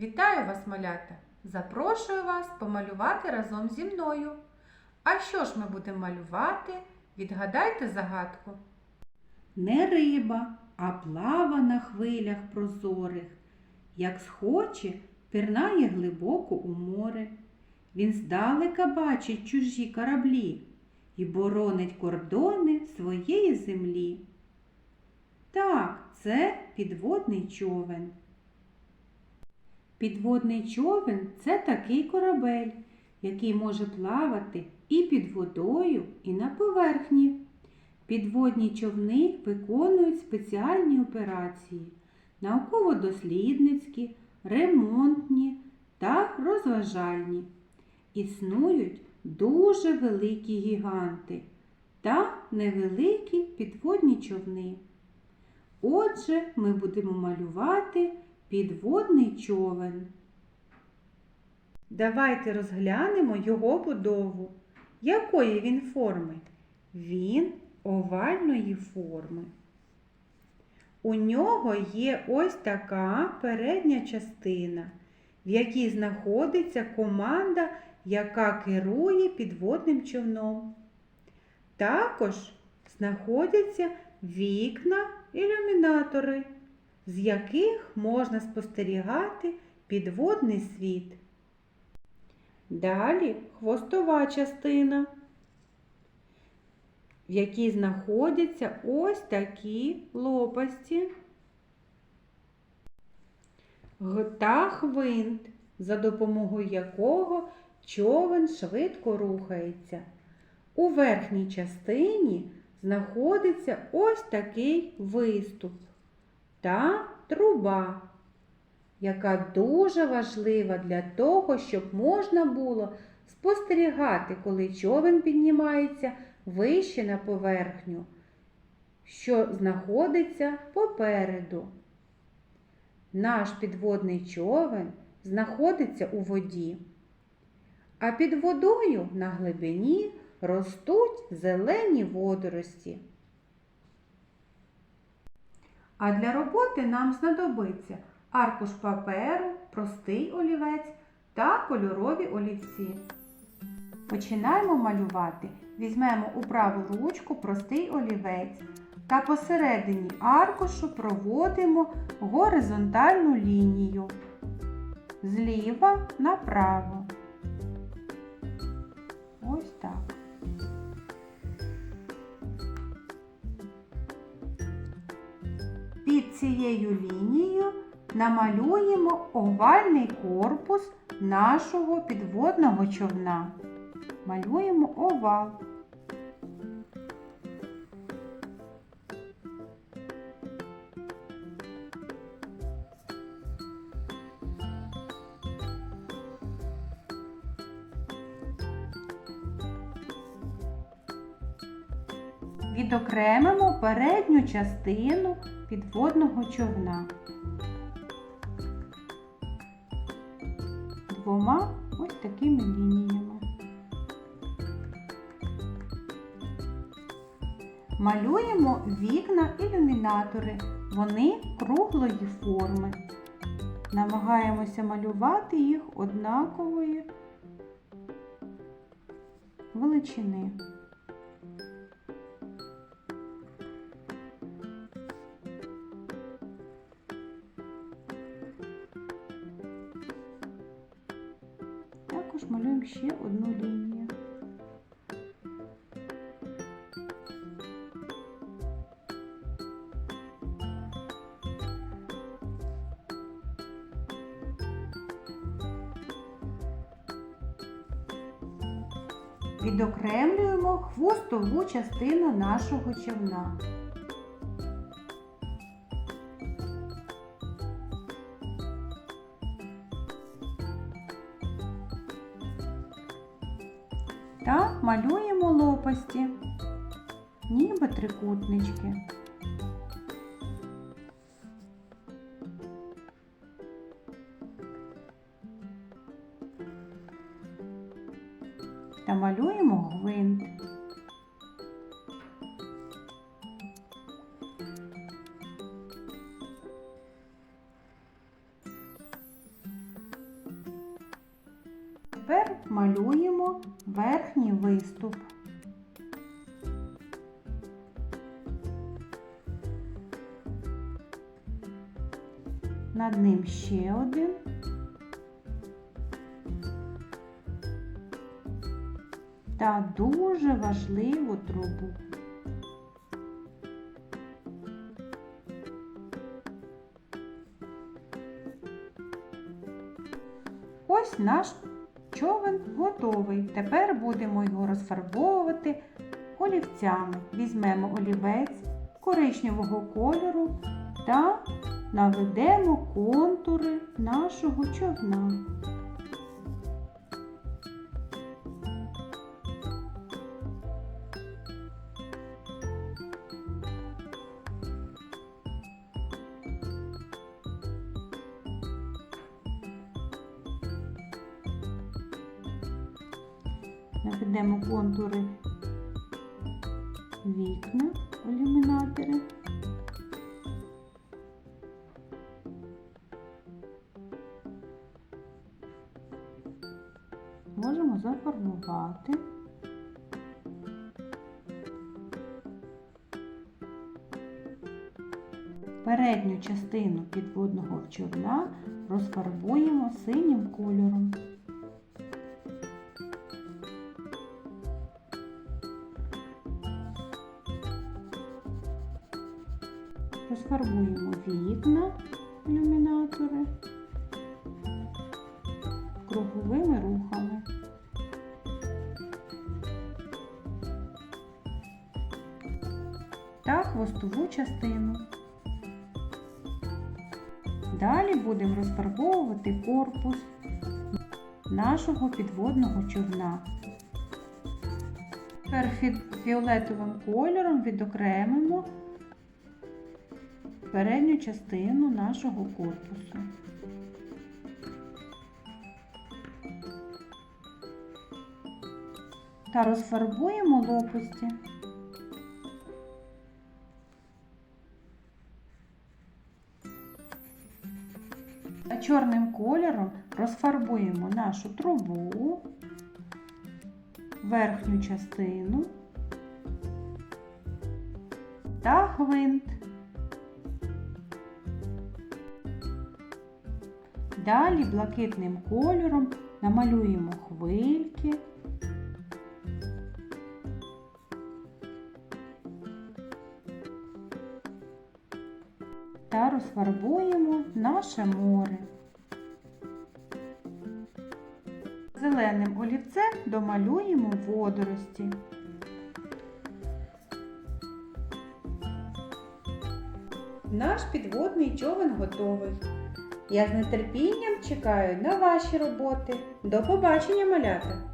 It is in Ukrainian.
Вітаю вас, малята! Запрошую вас помалювати разом зі мною. А що ж ми будемо малювати? Відгадайте загадку. Не риба, а плава на хвилях прозорих. Як схоче, пірнає глибоко у море. Він здалека бачить чужі кораблі і боронить кордони своєї землі. Так, це підводний човен. Підводний човен це такий корабель, який може плавати і під водою, і на поверхні. Підводні човни виконують спеціальні операції науково-дослідницькі, ремонтні та розважальні. Існують дуже великі гіганти та невеликі підводні човни. Отже, ми будемо малювати підводний човен. Давайте розглянемо його будову. Якої він форми? Він овальної форми. У нього є ось така передня частина, в якій знаходиться команда, яка керує підводним човном. Також знаходяться вікна ілюмінатори, з яких можна спостерігати підводний світ. Далі хвостова частина в якій знаходяться ось такі лопасті та хвинт, за допомогою якого човен швидко рухається. У верхній частині знаходиться ось такий виступ та труба, яка дуже важлива для того, щоб можна було спостерігати, коли човен піднімається вище на поверхню, що знаходиться попереду. Наш підводний човен знаходиться у воді, а під водою на глибині ростуть зелені водорості. А для роботи нам знадобиться аркуш паперу, простий олівець та кольорові олівці. Починаємо малювати. Візьмемо у праву ручку простий олівець та посередині аркушу проводимо горизонтальну лінію зліва направо. Ось так. Під цією лінією намалюємо овальний корпус нашого підводного човна. Малюємо овал. Відокремимо передню частину підводного човна. Двома ось такими лініями. Малюємо вікна ілюмінатори. Вони круглої форми. Намагаємося малювати їх однакової величини. Малюємо ще одну лінію. Відокремлюємо хвостову частину нашого човна. Та малюємо лопасті, ніби трикутнички. Та малюємо гвинт. Тепер малюємо верхній виступ. Над ним ще один. Та дуже важливу трубу. Ось наш човен готовий. Тепер будемо його розфарбовувати олівцями. Візьмемо олівець коричневого кольору та наведемо контури нашого човна. Наведемо контури вікна, ілюмінатори. Можемо зафарбувати. Передню частину підводного човна розфарбуємо синім кольором. Розфарбуємо вікна, ілюмінатори круговими рухами. Та хвостову частину. Далі будемо розфарбовувати корпус нашого підводного човна. Тепер фіолетовим кольором відокремимо передню частину нашого корпусу. Та розфарбуємо лопасті. А чорним кольором розфарбуємо нашу трубу, верхню частину та гвинт. Далі блакитним кольором намалюємо хвильки. Та розфарбуємо наше море. Зеленим олівцем домалюємо водорості. Наш підводний човен готовий. Я з нетерпінням чекаю на ваші роботи. До побачення, малята!